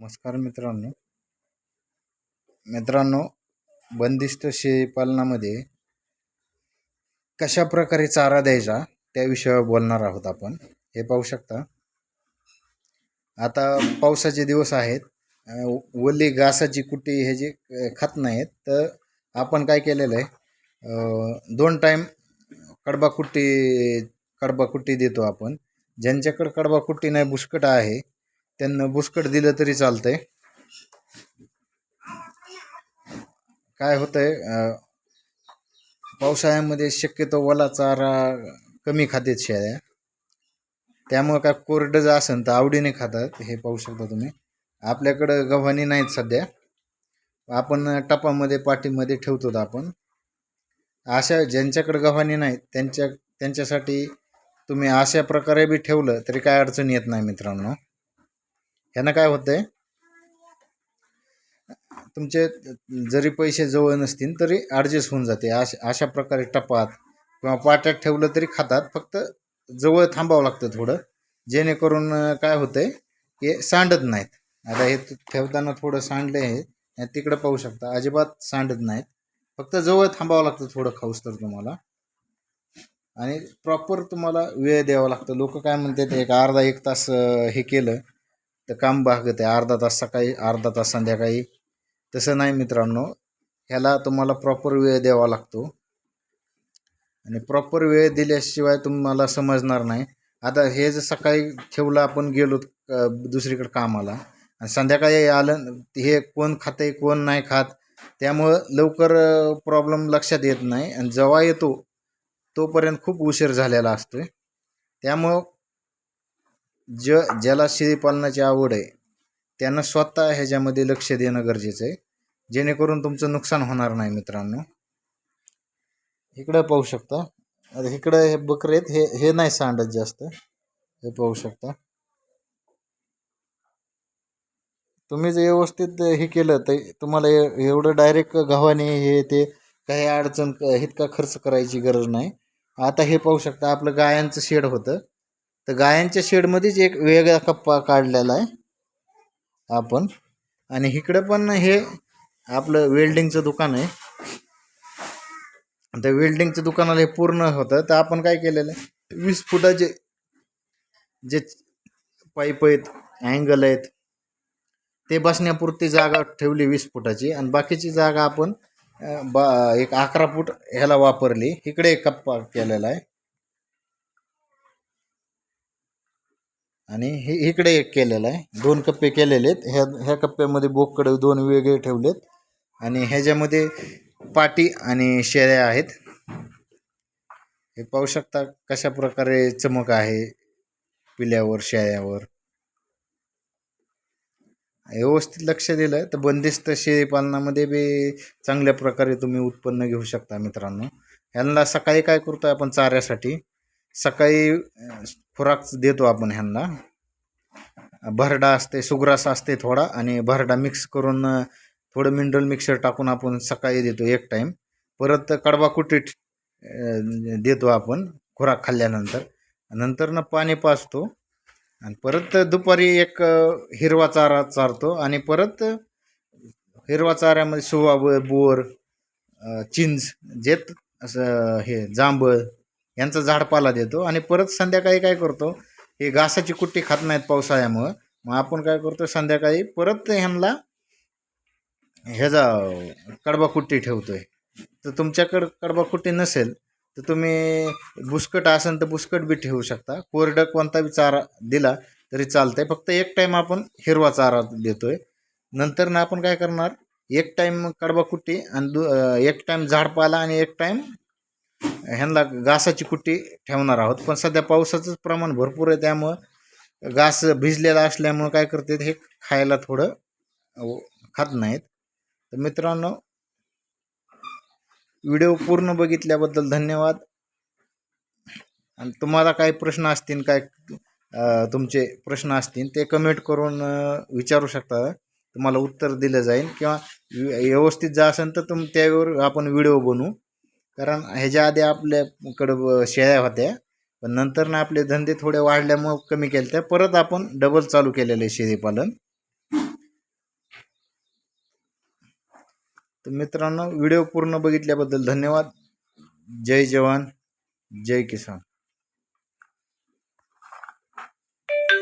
नमस्कार मित्रांनो. मित्रांनो बंदिस्त शेळीपालनामध्ये कशा प्रकारे चारा द्यायचा त्या विषयावर बोलणार आहोत आपण. हे पाहू शकता. आता पावसाचे दिवस आहेत. अं, ओली घासाची कुटी हे जे खात नाहीत तर आपण काय केलेलं आहे? दोन टाईम कडबा कुट्टी कडबा कुट्टी देतो आपण. ज्यांच्याकडं कडबा कुट्टी नाही बुसकट आहे त्यांना बुसकट दिलं तरी चालतंय. काय होतंय पावसाळ्यामध्ये शक्यतो ओला चारा कमी खातेत शेळ्या. त्यामुळं काय कोरडं जर असेल तर आवडीने खातात हे पाहू शकता तुम्ही. आपल्याकडं गव्हाणी नाहीत सध्या. आपण टपामध्ये पाठीमध्ये ठेवतो आपण. अशा ज्यांच्याकडं गव्हाणी नाहीत त्यांच्या त्यांच्यासाठी तुम्ही अशा प्रकारे बी ठेवलं तरी काय अडचण येत नाही मित्रांनो. ह्यानं काय होतंय? तुमचे जरी पैसे जवळ नसतील तरी ॲडजस्ट होऊन जाते. अशा अशा प्रकारे टपात किंवा पाट्यात ठेवलं तरी खातात. फक्त जवळ थांबावं लागतं थोडं. जेणेकरून काय काय होतंय की सांडत नाहीत. आता हे ठेवताना थोडं सांडलं आहे तिकडं पाहू शकता. अजिबात सांडत नाहीत. फक्त जवळ थांबावं लागतं थोडं खाऊस तर तुम्हाला. आणि प्रॉपर तुम्हाला वेळ द्यावा लागतं. लोक काय म्हणतात एक अर्धा एक तास हे केलं तर काम भागत आहे. अर्धा तास सकाळी अर्धा तास संध्याकाळी. तसं नाही मित्रांनो. ह्याला तुम्हाला प्रॉपर वेळ द्यावा लागतो. आणि प्रॉपर वेळ दिल्याशिवाय तुम्हाला समजणार नाही. आता हे जर सकाळी ठेवलं आपण गेलो दुसरीकडे कामाला आणि संध्याकाळी आलं हे कोण खाते कोण नाही खात त्यामुळं लवकर प्रॉब्लेम लक्षात येत नाही. आणि जेव्हा येतो तोपर्यंत खूप उशीर झालेला असतोय. त्यामुळं ज ज्याला शेळीपालनाची आवड आहे त्यांना स्वतः ह्याच्यामध्ये लक्ष देणं गरजेचं आहे. जेणेकरून तुमचं नुकसान होणार नाही मित्रांनो. इकडं पाहू शकता. आता इकडं हे बकरे आहेत हे हे नाही सांडत जास्त. हे पाहू शकता. तुम्ही जर व्यवस्थित हे केलं तर तुम्हाला एवढं डायरेक्ट गव्हाने हे ते काही अडचण इतका खर्च करायची गरज नाही. आता हे पाहू शकता आपलं गायांचं शेड होतं. तर गायांच्या शेडमध्येच एक वेगळा कप्पा काढलेला आहे. आपण. आणि इकडं पण हे आपलं वेल्डिंगचं दुकान आहे. त्या वेल्डिंगचं दुकानाला हे पूर्ण होतं. तर आपण काय केलेलं आहे? वीस फुटाचे जे पाईप आहेत अँगल आहेत ते बसण्यापुरती जागा ठेवली वीस फुटाची. आणि बाकीची जागा आपण बा एक अकरा फूट ह्याला वापरली. इकडे एक कप्पा केलेला आहे. आणि हे इकडे एक केलेलं आहे. दोन कप्पे केलेले आहेत. ह्या ह्या कप्प्यामध्ये बोकडे दोन वेगळे ठेवलेत. आणि ह्याच्यामध्ये पाटी आणि शेळ्या आहेत. हे पाहू शकता कशा प्रकारे चमक आहे पिल्यावर शेळ्यावर. व्यवस्थित लक्ष दिलं तर बंदिस्त शेळीपालनामध्ये बी चांगल्या प्रकारे तुम्ही उत्पन्न घेऊ शकता मित्रांनो. ह्यांना सकाळी काय करतो आपण चाऱ्यासाठी? सकाळी खुराक देतो आपण ह्यांना. भरडा असते सुग्रास असते थोडा आणि भरडा मिक्स करून थोडं मिनरल मिक्सर टाकून आपण सकाळी देतो एक टाईम परत कडवा कुटीट देतो आपण खुराक खाल्ल्यानंतर. नंतरनं पाणी पाजतो आणि परत दुपारी एक हिरवा चारा चारतो आणि परत हिरवा चाऱ्यामध्ये सुवा बोर चिंच जेत असं हे जांभळ यांचा झाडपाला देतो आणि परत संध्याकाळी काय करतो हे घासाची कुट्टी खात नाहीत पावसाळ्यामुळं. मग आपण काय करतो संध्याकाळी परत ह्यांना ह्याचा कडबा कुट्टी ठेवतोय. तर तुमच्याकडं कडबा कुट्टी नसेल तर तुम्ही बुस्कट असेल तर बुस्कट बी ठेवू शकता. कोरडं कोणता बी चारा दिला तरी चालतंय. फक्त एक टाईम आपण हिरवा चारा देतोय. नंतर ना आपण काय करणार एक टाईम कडबा कुट्टी आणि दु एक टाईम झाडपाला आणि एक टाईम ह्यांना घासाची कुट्टी ठेवणार आहोत. पण सध्या पावसाचंच प्रमाण भरपूर आहे त्यामुळं घास भिजलेला असल्यामुळं काय करतात हे खायला थोडं खात नाहीत. तर मित्रांनो व्हिडिओ पूर्ण बघितल्याबद्दल धन्यवाद. आणि तुम्हाला काही प्रश्न असतील काय तुमचे प्रश्न असतील ते कमेंट करून विचारू शकता. तुम्हाला उत्तर दिलं जाईल किंवा व्यवस्थित जा असेल तर तुम त्यावर आपण व्हिडिओ बनवू. कारण ह्याच्या आधी आपल्याकडं शेळ्या होत्या पण नंतर ना आपले धंदे थोडे वाढल्यामुळं कमी केले त्या परत आपण डबल चालू केलेलं आहे शेळीपालन तर मित्रांनो व्हिडिओ पूर्ण बघितल्याबद्दल धन्यवाद. जय जवान जय किसान.